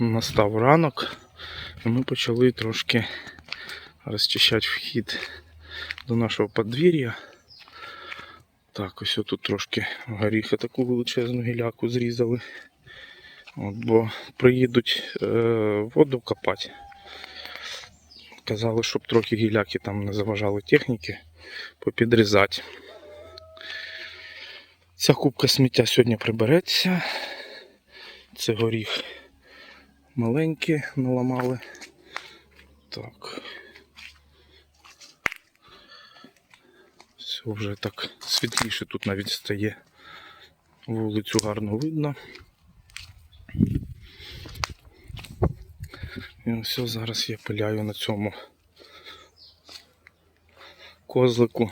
Настав ранок, і ми почали трошки розчищати вхід до нашого подвір'я. Так, ось тут трошки горіха таку величезну гіляку зрізали. От, бо приїдуть е, воду копати. Казали, щоб трохи гіляки там не заважали техніки, попідрізати. Ця кубка сміття сьогодні прибереться. Це горіх маленький наламали. Так. Все вже так світліше тут навіть стає. Вулицю гарно видно. І все, зараз я пиляю на цьому козлику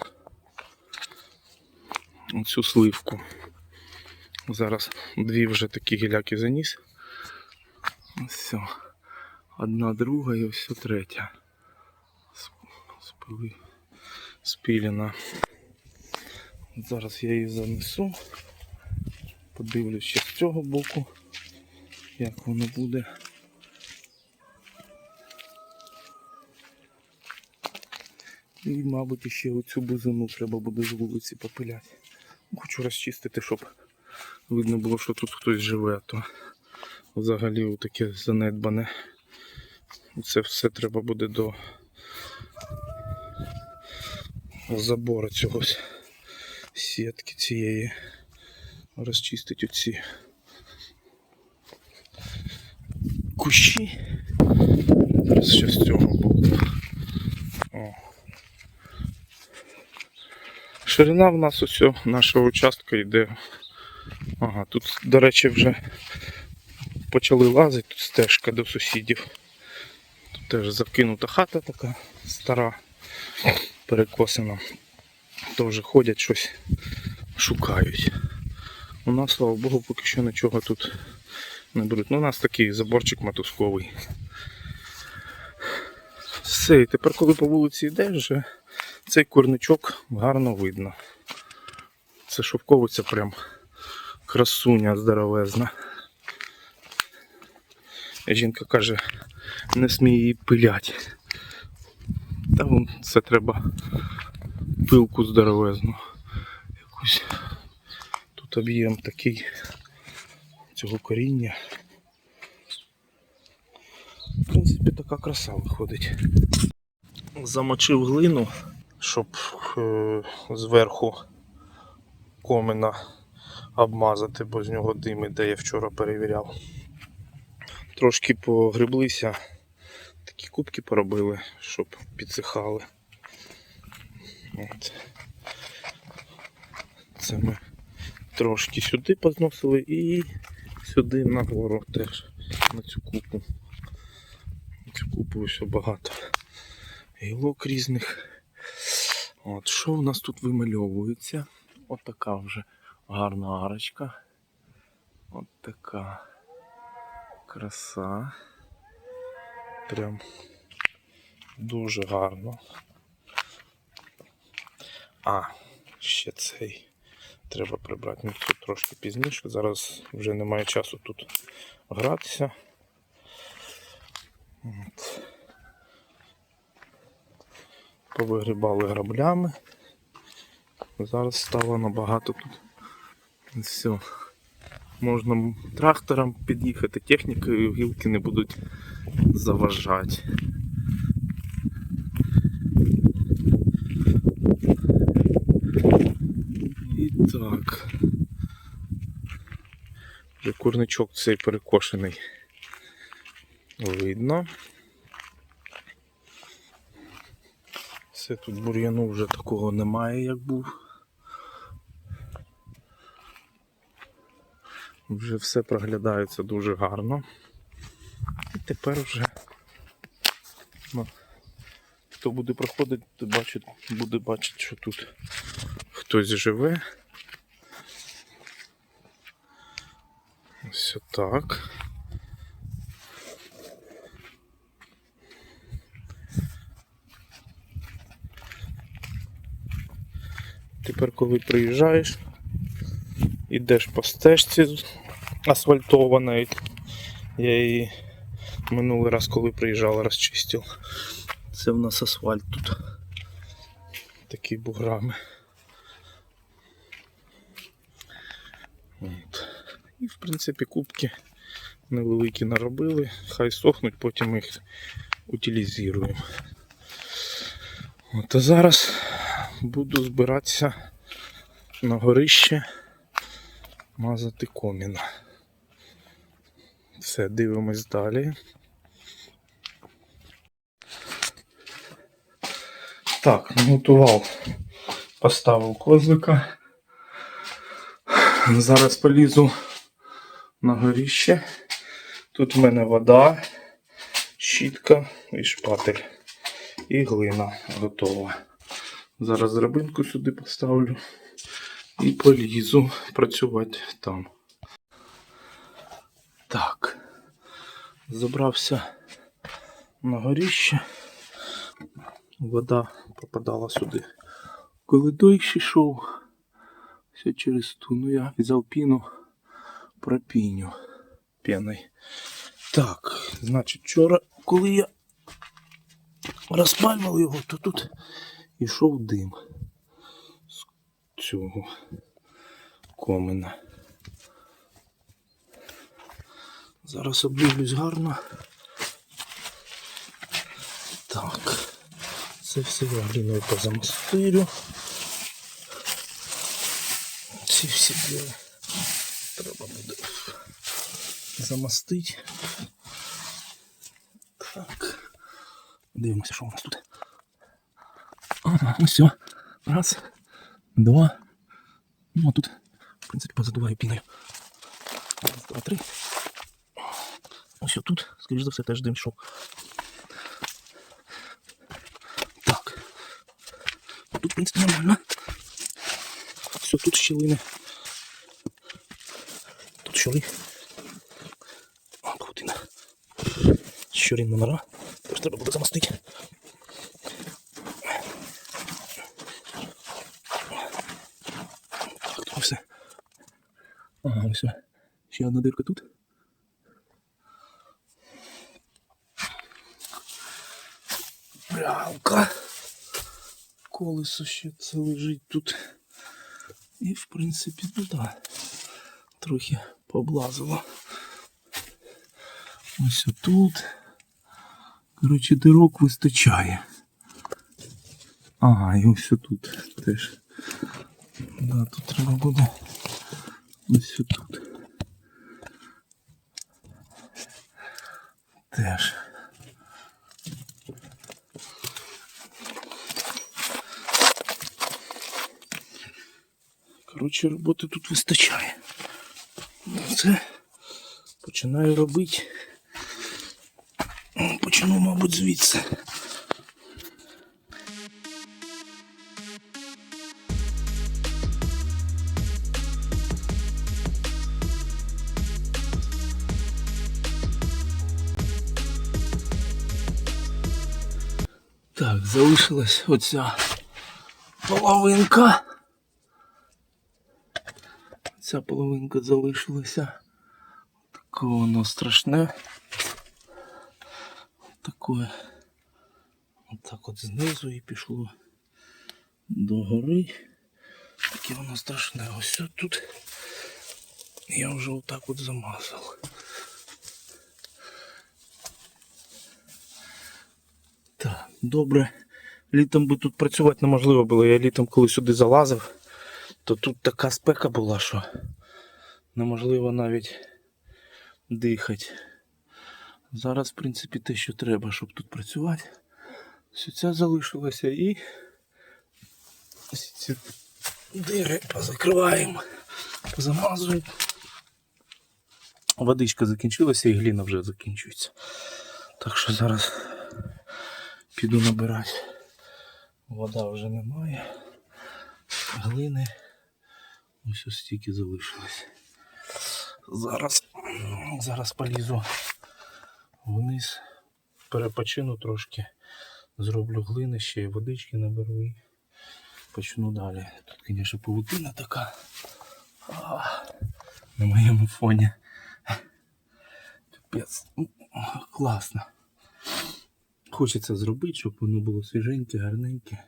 оцю сливку. Зараз дві вже такі гіляки заніс. Все. Одна друга і ось третя. Спили. Спілена. Зараз я її занесу. Подивлюсь з цього боку, як воно буде. І, мабуть, ще оцю бузину треба буде з вулиці попиляти. Хочу розчистити, щоб видно було, що тут хтось живе, а то взагалі таке занедбане. Це все треба буде до забору цього сітки цієї. Розчистити оці кущі. Зараз ще з цього боку. О. Ширина в нас ось нашого участка йде. Ага, тут, до речі, вже почали лазити, тут стежка до сусідів. Тут теж закинута хата така стара, перекосена. Теж ходять щось шукають. У нас, слава Богу, поки що нічого тут не беруть. Ну, у нас такий заборчик мотузковий. Все, і тепер, коли по вулиці йдеш, вже цей курничок гарно видно. Це шовковиця прям красуня здоровезна. Жінка каже, не смій її пилять. Та вон це треба пилку здоровезну. Якусь тут об'єм такий цього коріння. В принципі, така краса виходить. Замочив глину, щоб е, зверху комина обмазати, бо з нього дим іде, я вчора перевіряв. Трошки погреблися, такі кубки поробили, щоб підсихали. От. Це ми трошки сюди позносили і сюди нагору теж на цю купу. На цю купу ось багато гілок різних. От, що в нас тут вимальовується? От вже гарна арочка. От така краса. Прям дуже гарно. А, ще цей треба прибрати. Ну, тут трошки пізніше. Зараз вже немає часу тут гратися. От. Повигрібали граблями. Зараз стало набагато тут. Все. Можна трактором під'їхати, технікою гілки не будуть заважати. І так. Вже курничок цей перекошений. Видно. Все тут бур'яну вже такого немає, як був. Вже все проглядається дуже гарно. І тепер вже ну, хто буде проходити, бачить, буде бачити, що тут хтось живе. Ось так. Тепер, коли приїжджаєш, ідеш по стежці асфальтованої, я її Минулий раз, коли приїжджав, розчистив. Це в нас асфальт тут. Такі буграми. От. І в принципі кубки невеликі наробили. Хай сохнуть, потім їх утилізуємо. От, а зараз буду збиратися на горище мазати коміна. Все, дивимось далі. Так, наготував, поставив козлика. Зараз полізу на горіще. Тут в мене вода, щітка і шпатель. І глина готова. Зараз драбинку сюди поставлю і полізу працювати там. Так. Забрався на горіще. Вода попадала сюди. Коли дощ йшов, все через ту. Ну я взяв піну, пропіню піною. Так, значить, вчора, коли я розпалював його, то тут йшов дим цього комина. Зараз облюблюсь гарно. Так. Це все я гліною позамастирю. Ці всі діли треба буде замастити. Так. Дивимося, що у нас тут. Ага, ось все. Раз, два. Ну, а тут, в принципі, позадуваю піною. Раз, два, три. Ось тут, скоріш за все, теж дим йшов. Так. Тут, в принципі, нормально. Все, тут щілини. Тут щори. О, паутина. Щорін номера. Тож треба буде замостити. Так, тут все. Ага, все. Ще одна дирка тут. Прялка. Колесо ще це лежить тут. І в принципі, ну да, трохи поблазило. Ось тут. Коротше, дирок вистачає. Ага, і ось тут теж. Да, тут треба буде ось тут. Теж. Коротше, роботи тут вистачає. Це починаю робити. Почну, мабуть, звідси. Так, залишилась оця половинка. Ця половинка залишилася. Таке воно страшне. Таке. Отак от знизу і пішло до гори. Таке воно страшне. Ось тут. Я вже отак от замазав. Так, добре. Літом би тут працювати неможливо було. Я літом, коли сюди залазив, то тут така спека була, що неможливо навіть дихати. Зараз, в принципі, те, що треба, щоб тут працювати. Все це залишилося і ось ці дири позакриваємо, позамазуємо. Водичка закінчилася і гліна вже закінчується. Так що зараз піду набирати. Вода вже немає. Глини. Ось ось стільки залишилось. Зараз, зараз полізу вниз, перепочину трошки, зроблю глини ще й водички наберу і почну далі. Тут, звісно, павутина така а, на моєму фоні. Капець. Ну, класно. Хочеться зробити, щоб воно було свіженьке, гарненьке.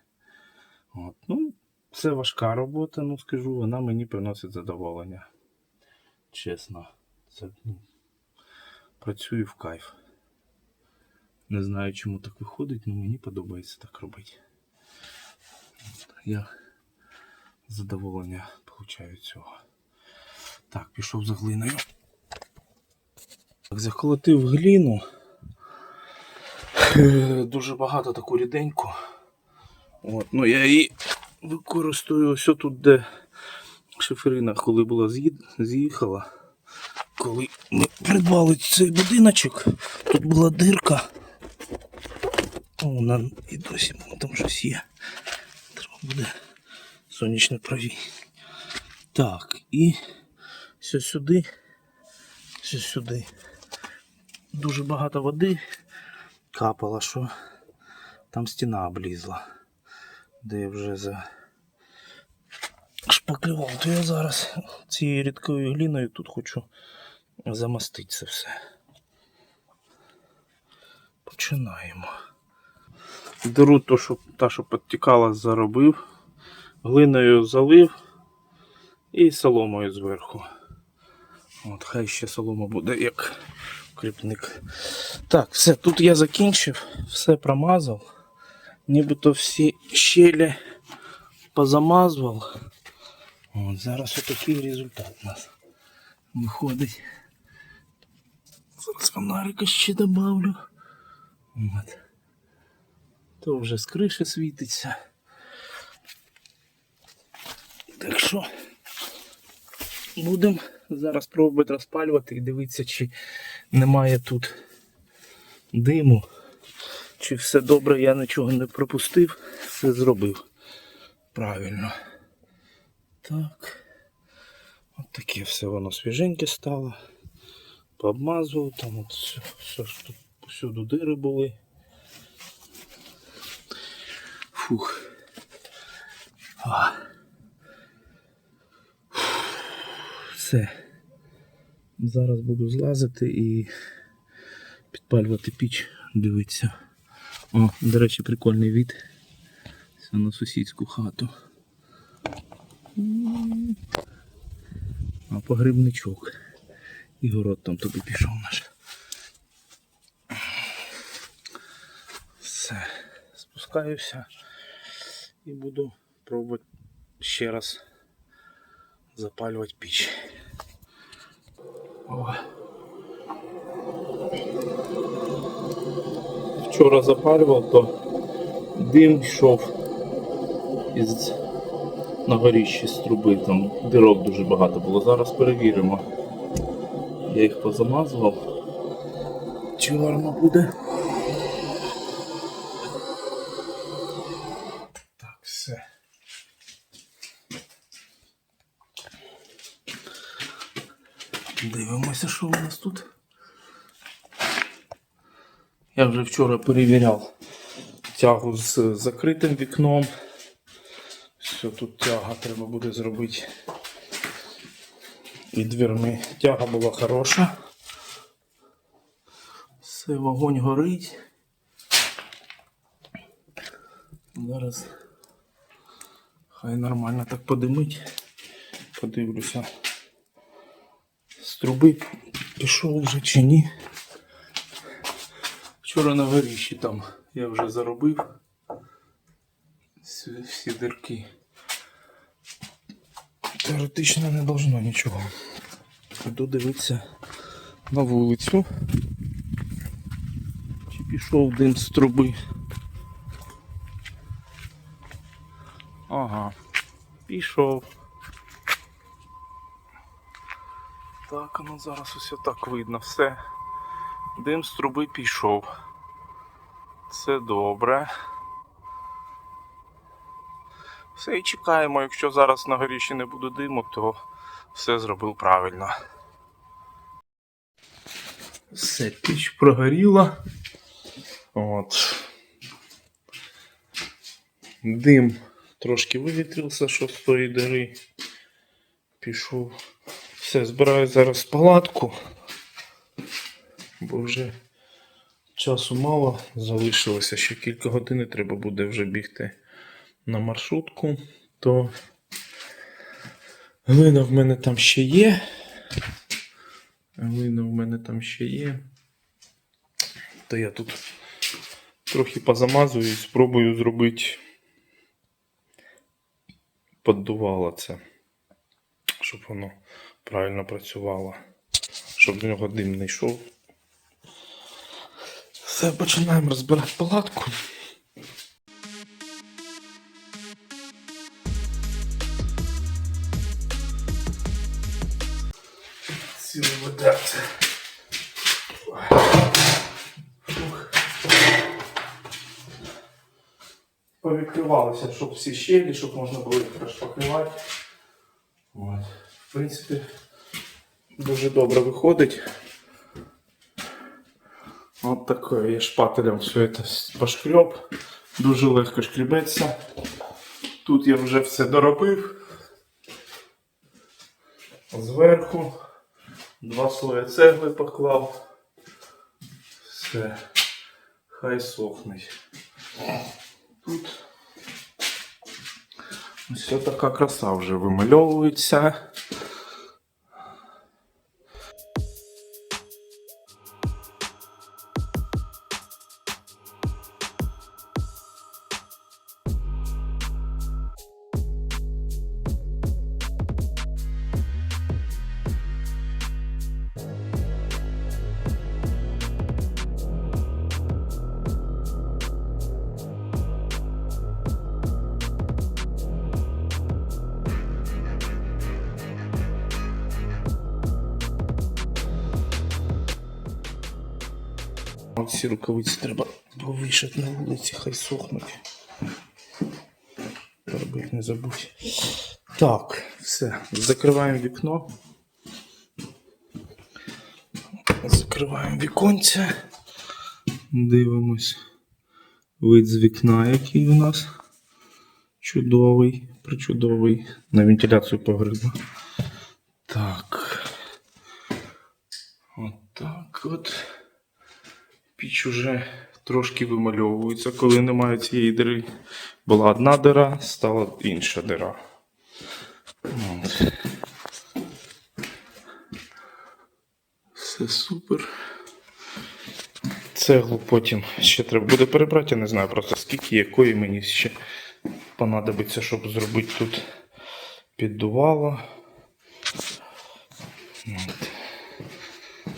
От. Ну, це важка робота, ну скажу, вона мені приносить задоволення. Чесно. Це, ну, працюю в кайф. Не знаю, чому так виходить, але мені подобається так робити. Я задоволення получаю цього. Так, пішов за глиною. Так, Заколотив гліну. Е, Дуже багато таку ріденьку. От, ну я її використовую ось тут, де шиферина, коли була з'їхала. Коли ми придбали цей будиночок, тут була дирка. Вона і досі там щось є. Треба буде сонячне праві. Так, і все сюди. Все сюди. Дуже багато води капало, що там стіна облізла. Де я вже за шпаклював, то я зараз цією рідкою гліною тут хочу замастити це все. Починаємо. Деру то, що, та, що підтікала, заробив, глиною залив і соломою зверху. От, хай ще солома буде як кріпник. Так, все, тут я закінчив, все промазав. Нібито всі щелі позамазував. От, зараз отакий результат у нас виходить. Зараз фонарика ще добавлю. От. То вже з криші світиться. Так що будемо зараз пробувати розпалювати і дивитися, чи немає тут диму. Чи все добре, я нічого не пропустив, все зробив. Правильно. Так. От таке все воно свіженьке стало. Пообмазував, там от все, все ж тут всюди дири були. Фух. А. Все. Зараз буду злазити і підпалювати піч, дивитися. О, до речі, прикольний від. Це на сусідську хату. А погрибничок. І город там тобі пішов наш. Все. Спускаюся і буду пробувати ще раз запалювати піч. Вчора запалював, то дим йшов із на горіщі з труби, там дирок дуже багато було. Зараз перевіримо. Я їх позамазував. Чи гарно буде? Що у нас тут. Я вже вчора перевіряв тягу з закритим вікном. Все, тут тяга треба буде зробити. І дверми. Тяга була хороша. Все, вогонь горить. Зараз хай нормально так подимить. Подивлюся. Труби пішов вже чи ні. Вчора на горіщі там я вже заробив всі, дирки. Теоретично не должно нічого. Іду дивитися на вулицю. Чи пішов дим з труби. Ага, пішов. Так, ну зараз усе так видно. Все. Дим з труби пішов. Це добре. Все і чекаємо, якщо зараз на горіші не буде диму, то все зробив правильно. Все, піч прогоріла. От. Дим трошки вивітрився, що з тої дири пішов. Все, збираю зараз палатку, бо вже Часу мало, залишилося ще кілька годин, треба буде вже бігти на маршрутку. То глина в мене там ще є. Глина в мене там ще є. То я тут трохи позамазую і спробую зробити поддувало це, щоб воно правильно працювало, щоб з нього дим не йшов. Все, починаємо розбирати палатку. Повідкривалися, щоб всі щелі, щоб можна було їх розпакувати. От. В принципі, дуже добре виходить. От такое. Я шпателем все це пошкреб. Дуже легко шкребеться. Тут я вже все доробив. Зверху два слої цегли поклав. Все. Хай сохнуть. Тут ось така краса вже вимальовується. Оці рукавиці треба повішати на вулиці, хай сохнуть. Робити не забудь. Так, все. Закриваємо вікно. Закриваємо віконце. Дивимось. Вид з вікна, який у нас. Чудовий, причудовий. На вентиляцію погреба. Так. Отак от. Піч уже трошки вимальовується, коли немає цієї дири. Була одна дира, стала інша дира. От. Все супер. Цеглу потім ще треба буде перебрати, я не знаю просто скільки, якої мені ще понадобиться, щоб зробити тут піддувало. От.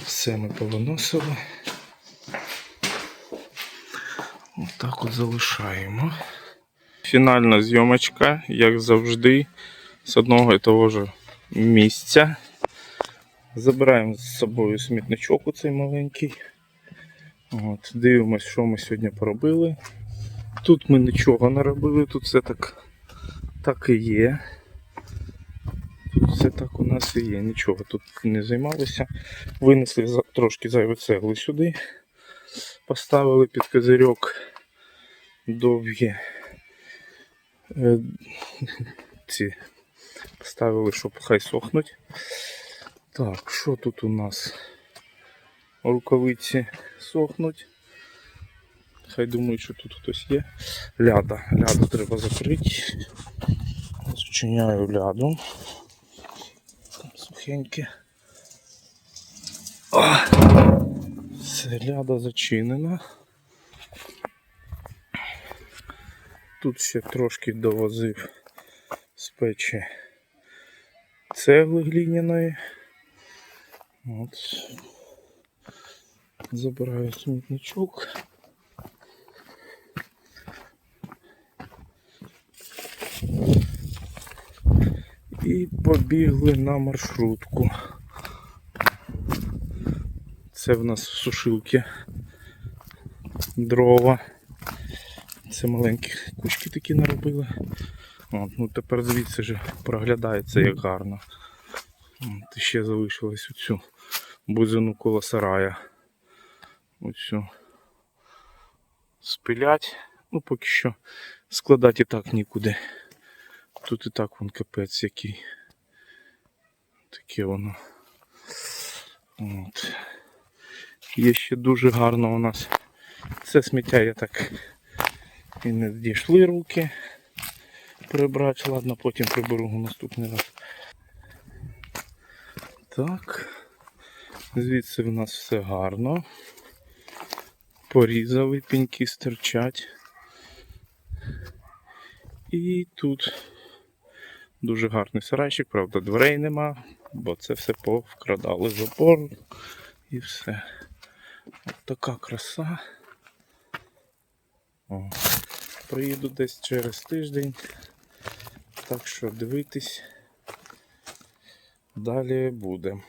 Все ми повиносили. Так от залишаємо. Фінальна зйомочка, як завжди, з одного і того ж місця. Забираємо з собою смітничок у цей маленький. От, дивимось, що ми сьогодні поробили. Тут ми нічого не робили, тут все так, так і є. Тут все так у нас і є. Нічого тут не займалися. Винесли трошки зайві цегли сюди. Поставили під козирьок довгі е, ці поставили, щоб хай сохнуть. Так, що тут у нас? Рукавиці сохнуть. Хай думають, що тут хтось є. Ляда. Ляду треба закрити. Зчиняю ляду. Там сухеньке. О! Зачинена. Тут ще трошки довозив з печі цегли глиняної. От. Забираю смітничок. І побігли на маршрутку. Це в нас сушилки дрова. Це маленькі кучки такі наробили. От, ну тепер звідси вже проглядається як гарно. От, ще залишилось оцю бузину коло сарая. Оцю спилять. Ну поки що складати і так нікуди. Тут і так вон капець який. Таке воно. От. Є ще дуже гарно у нас Це сміття я так і не дійшли руки прибрати. Ладно, потім приберу наступний раз. Так. Звідси в нас все гарно. Порізали, пеньки стирчать. І тут дуже гарний сарайчик, правда, дверей нема, бо це все повкрадали з опору і все. От така краса. О. Приїду десь через тиждень. Так що дивитись. Далі буде.